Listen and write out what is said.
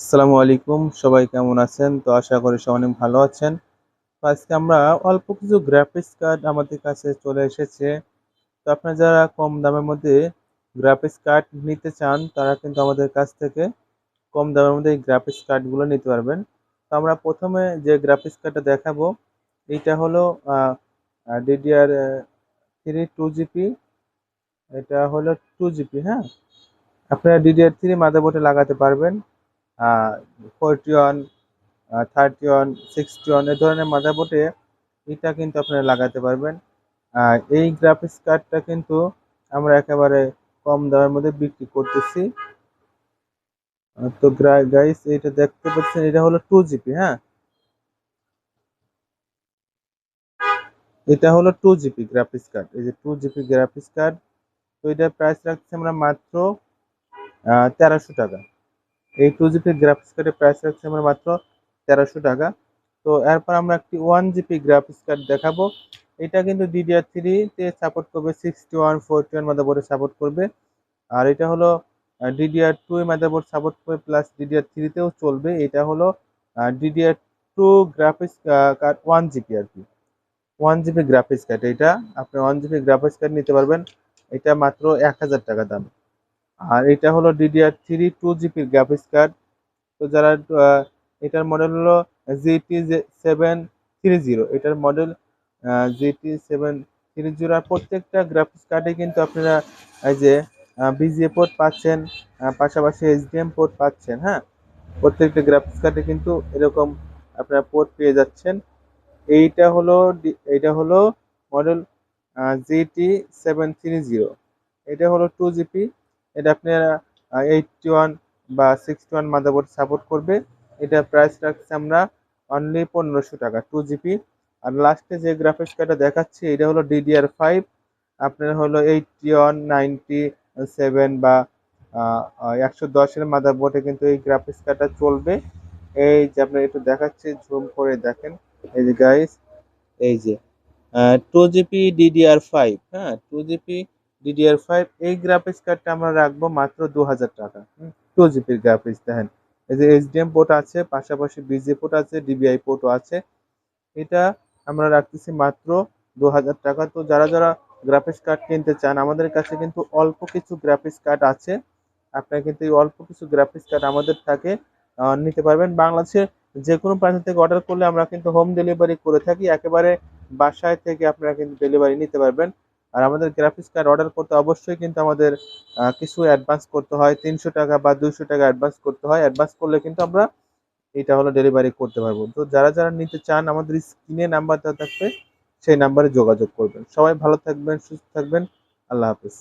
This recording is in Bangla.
আসসালামু আলাইকুম, সবাই কেমন আছেন? তো আশা করি সবাই অনেক ভালো আছেন। তো আজকে আমরা অল্প কিছু গ্রাফিক্স কার্ড আমাদের কাছে চলে এসেছে। তো আপনারা যারা কম দামের মধ্যে গ্রাফিক্স কার্ড নিতে চান, তারা কিন্তু আমাদের কাছ থেকে কম দামের মধ্যে এই গ্রাফিক্স কার্ডগুলো নিতে পারবেন। তো আমরা প্রথমে যে গ্রাফিক্স কার্ডটা দেখাবো এইটা হলো ডিডিআর থ্রি টু জিপি এটা হলো টু জিপি হ্যাঁ? আপনারা ডিডিআর থ্রি মাদারবোর্ডে লাগাতে পারবেন। Forty one thirty one sixty one এ ধরনের মাদারবোর্ডে এটা কিন্তু আপনারা লাগাতে পারবেন। এই গ্রাফিক্স কার্ডটা কিন্তু আমরা একেবারে কম দামের মধ্যে বিক্রি করতেছি। তো গাইস এটা দেখতে পাচ্ছেন, এটা হলো টু জিবি হ্যাঁ? এটা হলো টু জিবি গ্রাফিক্স কার্ড এই যে টু জিবি গ্রাফিক্স কার্ড তো এটার প্রাইস রাখছি আমরা মাত্র তেরোশো টাকা। এই টু জিবি গ্রাফিক্স কার্ডের প্রাইস রাখছি আমরা মাত্র তেরোশো টাকা। তো এরপর আমরা একটি ওয়ান জিবি গ্রাফিক্স কার্ড দেখাবো। এটা কিন্তু ডিডিআর থ্রিতে সাপোর্ট করবে সিক্সটি ওয়ান ফোরটি ওয়ান মাদারবোর্ডে সাপোর্ট করবে। আর এটা হলো ডিডিআর টু মাদারবোর্ড সাপোর্ট করবে প্লাস ডিডিআর থ্রিতেও চলবে। এটা হলো DDR two graphics card one GB আর কি। ওয়ান জিবি গ্রাফিক্স কার্ড এটা আপনি ওয়ান জিবি গ্রাফিক্স কার্ড নিতে পারবেন। এটা মাত্র এক হাজার টাকা দাম। আর এটা হলো ডিডিআর থ্রি টু জিবির গ্রাফিক্স কার্ড তো যারা এটার মডেল হলো জিটি সেভেন থ্রি জিরো এটার model GT seven three zero আর প্রত্যেকটা গ্রাফিক্স কার্ডে কিন্তু আপনারা এই যে বিজিএ পোর্ট পাচ্ছেন পাশাপাশি এইচডিএম পোর্ট পাচ্ছেন হ্যাঁ? প্রত্যেকটা গ্রাফিক্স কার্ডে কিন্তু এরকম আপনারা পোর্ট পেয়ে যাচ্ছেন। এইটা হলো এইটা হলো model GT seven three zero এটা হলো টু জিপি এটা আপনারা এইটটি ওয়ান বা সিক্সটি ওয়ান মাদারবোর্ড সাপোর্ট করবে। এটা প্রাইস রাখছি আমরা অনলি পনেরোশো টাকা টু জিবি আর লাস্টে যে গ্রাফিক্স কার্ডটা দেখাচ্ছি, এটা হলো ডিডিআর ফাইভ আপনার হলো এইটটি ওয়ান নাইনটি সেভেন বা একশো দশের মাদারবোর্ডে কিন্তু এই গ্রাফিক্স কার্ডটা চলবে। এই যে আপনার একটু দেখাচ্ছি জুম করে দেখেন। এই যে গাইস এই যে টু জিবি ডিডিআর ফাইভ হ্যাঁ টু জিবি ডিডিআর ফাইভ এই গ্রাফিক্স কার্ডটা আমরা রাখব মাত্র দু হাজার টাকা টু জিবির গ্রাফিক্স দেখেন। এই যে এইচডিএম পোর্ট আছে, পাশাপাশি বিজি পোর্ট আছে ডিবিআই পোর্টও আছে। এটা আমরা রাখতেছি মাত্র দু হাজার টাকা। তো যারা যারা গ্রাফিক্স কার্ড কিনতে চান, আমাদের কাছে কিন্তু অল্প কিছু গ্রাফিক্স কার্ড আছে। আপনারা কিন্তু এই অল্প কিছু গ্রাফিক্স কার্ড আমাদের থাকে নিতে পারবেন। বাংলাদেশের যে কোনো প্রান্ত থেকে অর্ডার করলে আমরা কিন্তু হোম ডেলিভারি করে থাকি। একেবারে বাসায় থেকে আপনারা কিন্তু ডেলিভারি নিতে পারবেন। আর আমাদের গ্রাফিক্স কার্ড অর্ডার করতে অবশ্যই কিন্তু আমাদের কিছু অ্যাডভান্স করতে হয়। তিনশো টাকা বা দুশো টাকা অ্যাডভান্স করতে হয়। অ্যাডভান্স করলে কিন্তু আমরা এটা হলো ডেলিভারি করতে পারব। তো যারা যারা নিতে চান, আমাদের স্ক্রিনে নাম্বার দেওয়া থাকবে, সেই নাম্বারে যোগাযোগ করবেন। সবাই ভালো থাকবেন, সুস্থ থাকবেন। আল্লাহ হাফিজ।